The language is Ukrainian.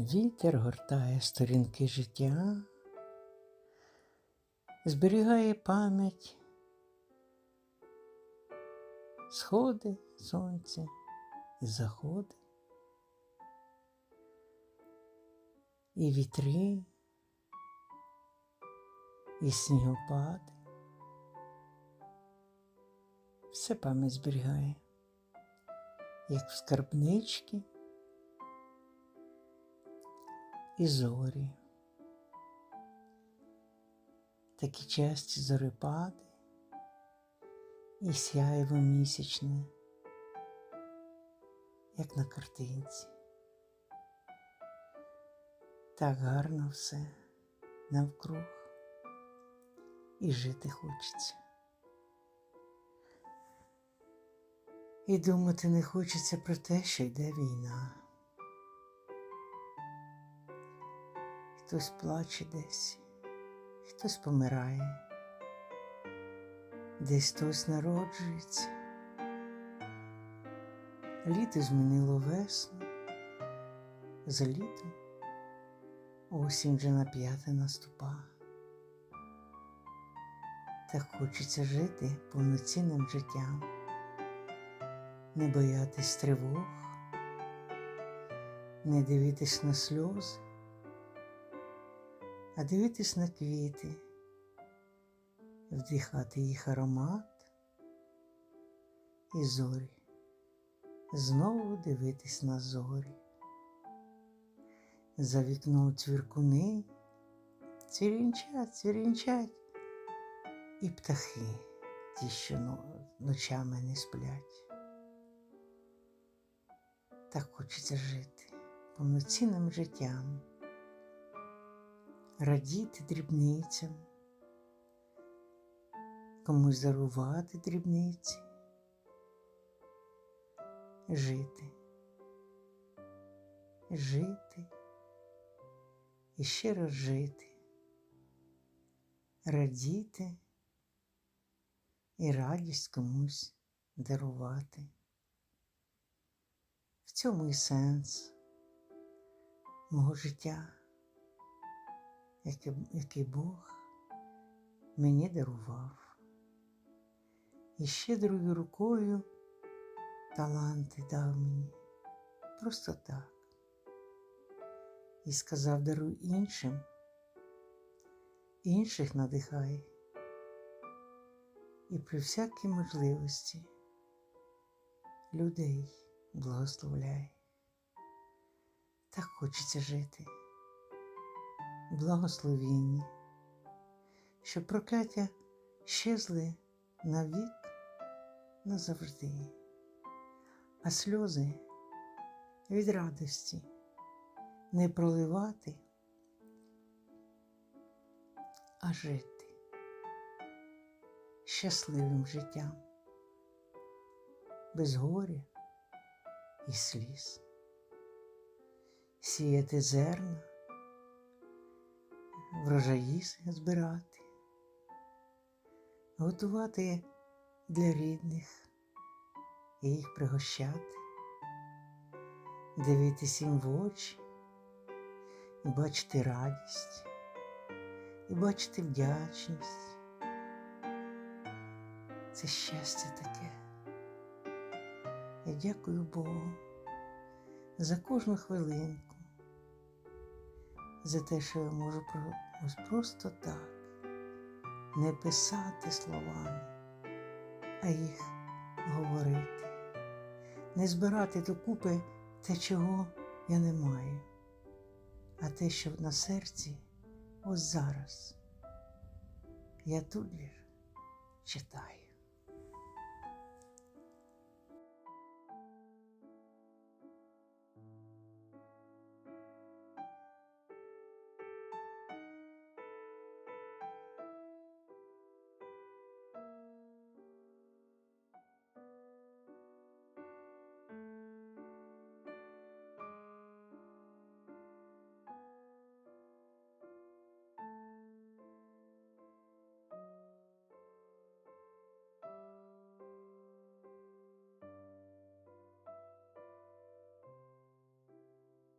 Вітер гортає сторінки життя, зберігає пам'ять, сходи сонця і заходи, і вітри, і снігопади. Все пам'ять зберігає, як в скарбничці і зорі. Такі часті зорепади і сяєво місячне, як на картинці. Так гарно все навкруг і жити хочеться. І думати не хочеться про те, що йде війна. Хтось плаче десь, хтось помирає, десь хтось народжується. Літо змінило весну, за літом осінь вже на п'яте наступа. Так хочеться жити повноцінним життям, не боятись тривог, не дивитись на сльози а дивитись на квіти, вдихати їх аромат і зорі, знову дивитись на зорі. За вікном цвіркуни, цвірінчать, цвірінчать, і птахи, ті, що ночами не сплять. Так хочеться жити повноцінним життям радіти дрібницям, комусь дарувати дрібниці, жити, жити і ще раз жити, радіти і радість комусь дарувати. В цьому і сенс мого життя який, Бог мені дарував. І щедрою рукою таланти дав мені просто так. І сказав даруй іншим, інших надихай. І при всякій можливості людей благословляй. Так хочеться жити благословінні, щоб прокляття щезли навік назавжди, а сльози від радості не проливати, а жити щасливим життям, без горя і сліз, сіяти зерна врожаї збирати, готувати для рідних і їх пригощати, дивитись їм в очі і бачити радість, і бачити вдячність. Це щастя таке. Я дякую Богу за кожну хвилинку за те, що я можу ось просто так не писати словами, а їх говорити, не збирати докупи те, чого я не маю, а те, що на серці ось зараз. Я тут лиш читаю.